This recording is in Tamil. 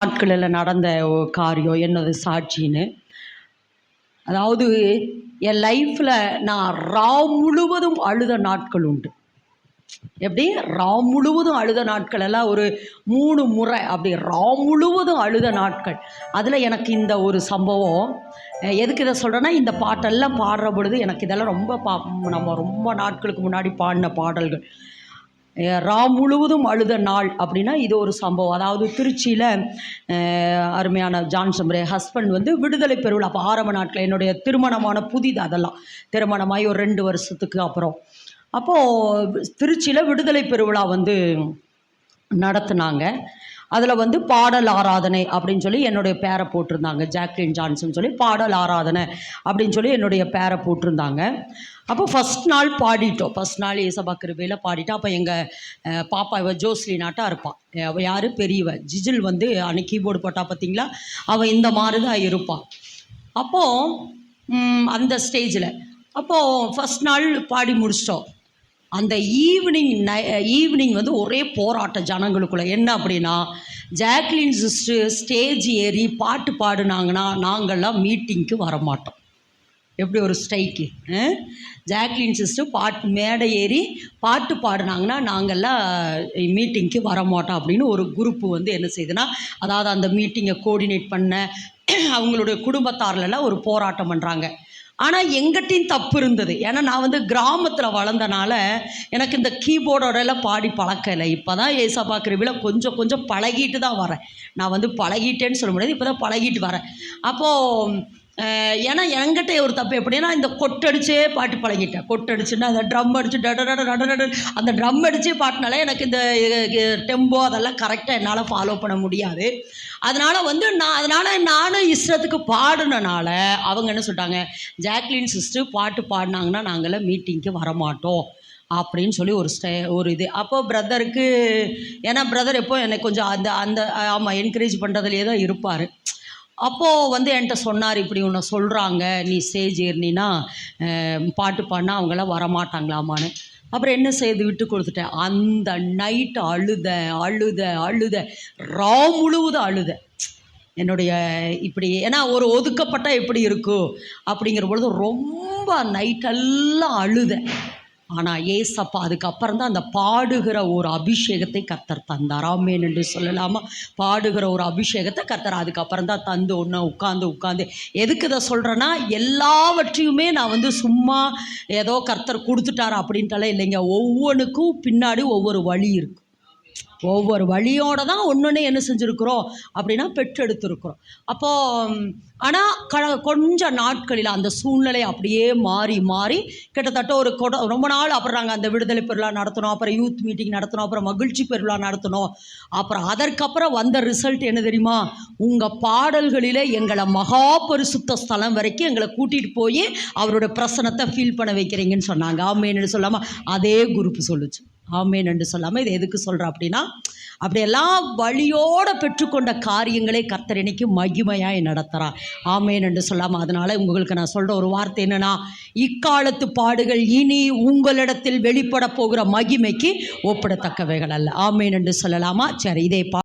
நாட்களில் நடந்த காரியம் என்னது சாட்சின்னு. அதாவது என் லைஃப்பில் நான் ரா முழுவதும் அழுத நாட்கள் உண்டு. எப்படி? ரா முழுவதும் அழுத நாட்கள் எல்லாம் ஒரு மூணு முறை அப்படி ரா முழுவதும் அழுத நாட்கள். அதில் எனக்கு இந்த ஒரு சம்பவம் எதுக்கு இதை சொல்கிறேன்னா இந்த பாட்டெல்லாம் பாடுற பொழுது எனக்கு இதெல்லாம் ரொம்ப பா நம்ம ரொம்ப நாட்களுக்கு முன்னாடி பாடின பாடல்கள். ரா முழுவதும் அழுத நாள் அப்படின்னா இது ஒரு சம்பவம். அதாவது திருச்சியில் அருமையான ஜான்சம்ரே ஹஸ்பண்ட் வந்து விடுதலை பெருவிழா அப்போ ஆரம்ப நாட்கள் என்னுடைய திருமணமான புதிது அதெல்லாம். திருமணமாகி ஒரு ரெண்டு வருஷத்துக்கு அப்புறம். அப்போது திருச்சியில் விடுதலை பெருவிழா வந்து நடத்துனாங்க. அதில் வந்து பாடல் ஆராதனை அப்படின்னு சொல்லி என்னுடைய பேரை போட்டிருந்தாங்க. ஜாக்லின் ஜான்சன் சொல்லி பாடல் ஆராதனை அப்படின்னு சொல்லி என்னுடைய பேரை போட்டிருந்தாங்க. அப்போ ஃபஸ்ட் நாள் பாடிட்டோம். ஃபஸ்ட் நாள் ஏசபா கிருபையில் பாடிட்டோம். அப்போ எங்கள் பாப்பா இவ ஜோஸ்லினாட்டாக இருப்பாள் அவள் யார்? பெரியவ. ஜிஜில் வந்து அன்னைக்கு கீபோர்டு போட்டா பார்த்தீங்களா அவள் இந்த மாதிரி தான் இருப்பாள் அப்போது அந்த ஸ்டேஜில் அப்போது ஃபஸ்ட் நாள் பாடி முடிச்சிட்டோம். அந்த ஈவினிங் நை ஈவினிங் வந்து ஒரே போராட்டம் ஜனங்களுக்குள்ள. என்ன அப்படின்னா ஜாக்லின் சிஸ்டர் ஸ்டேஜ் ஏறி பாட்டு பாடுனாங்கன்னா நாங்கள்லாம் மீட்டிங்க்கு வரமாட்டோம். எப்படி ஒரு ஸ்ட்ரைக்கு ஜாக்லின் சிஸ்டர் பாட்டு மேடை ஏறி பாட்டு பாடுனாங்கன்னா நாங்கள்லாம் மீட்டிங்க்கு வரமாட்டோம் அப்படின்னு ஒரு குரூப்பு வந்து என்ன செய்யுதுன்னா அதாவது அந்த மீட்டிங்கை கோஆர்டினேட் பண்ண அவங்களுடைய குடும்பத்தாரிலலாம் ஒரு போராட்டம் பண்ணுறாங்க ஆனால் எங்கிட்டையும் தப்பு இருந்தது. ஏன்னா நான் வந்து கிராமத்தில் வளர்ந்தனால எனக்கு இந்த கீபோர்டோடெல்லாம் பாடி பழக்கம் இல்லை. இப்போ தான் ஏசா பார்க்குறவில கொஞ்சம் கொஞ்சம் பழகிட்டு தான் வரேன். நான் வந்து பழகிட்டேன்னு சொல்ல முடியாது இப்போ தான் பழகிட்டு வரேன். அப்போது ஏன்னா என்கிட்ட ஒரு தப்பு எப்படின்னா இந்த கொட்டடிச்சே பாட்டு பழகிட்டேன். கொட்டடிச்சுன்னா அந்த ட்ரம் அடிச்சு டட டட டட அந்த ட்ரம் அடிச்சே பாட்டினால எனக்கு இந்த டெம்போ அதெல்லாம் கரெக்டாக என்னால் ஃபாலோ பண்ண முடியாது. அதனால் வந்து நான் அதனால் நானும் இஷ்டத்துக்கு பாடினனால அவங்க என்ன சொல்லிட்டாங்க ஜாக்லின் சிஸ்டர் பாட்டு பாடினாங்கன்னா நாங்களாம் மீட்டிங்க்கு வரமாட்டோம். அப்படின்னு சொல்லி ஒரு ஸ்டே ஒரு இது. அப்போ பிரதருக்கு ஏன்னா பிரதர் எப்போ எனக்கு கொஞ்சம் அந்த அந்த ஆமாம் என்கரேஜ் பண்ணுறதுலேயே தான் இருப்பார். அப்போது வந்து என்கிட்ட சொன்னார் இப்படி உன்னை சொல்கிறாங்க நீ ஸ்டேஜ் ஏறினா பாட்டு பாடினா அவங்களாம் வரமாட்டாங்களாமான்னு. அப்புறம் என்ன செய்து விட்டு கொடுத்துட்டேன். அந்த நைட்டு அழுத அழுத அழுத ரா முழுவதும் அழுத. என்னுடைய இப்படி ஏன்னா ஒரு ஒதுக்கப்பட்டால் எப்படி இருக்கும்? அப்படிங்கிற பொழுது ரொம்ப நைட்டெல்லாம் அழுத ஆனால் ஏசப்பா அதுக்கப்புறம் தான் அந்த பாடுகிற ஒரு அபிஷேகத்தை கத்தர் தந்தார். ஆமேன் என்று சொல்லலாமா? பாடுகிற ஒரு அபிஷேகத்தை கத்தர் அதுக்கப்புறம் தான் தந்து ஒன்று உட்காந்து உட்காந்து எதுக்கு இதை சொல்கிறேன்னா எல்லாவற்றையுமே நான் வந்து சும்மா ஏதோ கர்த்தர் கொடுத்துட்டார் அப்படின்ட்டுலாம் இல்லைங்க. ஒவ்வொன்றுக்கும் பின்னாடி ஒவ்வொரு வழி இருக்குது ஒவ்வொரு வழியோட தான் ஒன்று என்ன செஞ்சுருக்குறோம் அப்படின்னா பெற்றெடுத்துருக்குறோம். அப்போது ஆனால் க கொஞ்ச நாட்களில் அந்த சூழ்நிலை அப்படியே மாறி மாறி கிட்டத்தட்ட ஒரு கொட ரொம்ப நாள் அப்புறம் நாங்கள் அந்த விடுதலை பெருவிழா நடத்தணும் அப்புறம் யூத் மீட்டிங் நடத்தணும் அப்புறம் மகிழ்ச்சி பெருவிழா நடத்தினோம். அப்புறம் அதற்கப்புறம் வந்த ரிசல்ட் என்ன தெரியுமா? உங்கள் பாடல்களில் எங்களை மகா பரிசுத்த ஸ்தலம் வரைக்கும் எங்களை கூட்டிகிட்டு போய் அவரோட பிரசனத்தை ஃபீல் பண்ண வைக்கிறீங்கன்னு சொன்னாங்க. ஆமேன்னு சொல்லாமல் அதே குரூப் சொல்லுச்சு. ஆமேன் என்று சொல்லாமல் இது எதுக்கு சொல்கிறோம் அப்படின்னா அப்படியெல்லாம் வழியோடு பெற்றுக்கொண்ட காரியங்களை கர்த்தர் இன்னைக்கு மகிமையாய் நடத்துகிறார் ஆமேன் என்று சொல்லாமல் அதனால் உங்களுக்கு நான் சொல்கிற ஒரு வார்த்தை என்னென்னா இக்காலத்து பாடுகள் இனி உங்களிடத்தில் வெளிப்பட போகிற மகிமைக்கு ஒப்பிடத்தக்கவைகள் அல்ல. ஆமேன் என்று சொல்லலாமா? சரி இதே பா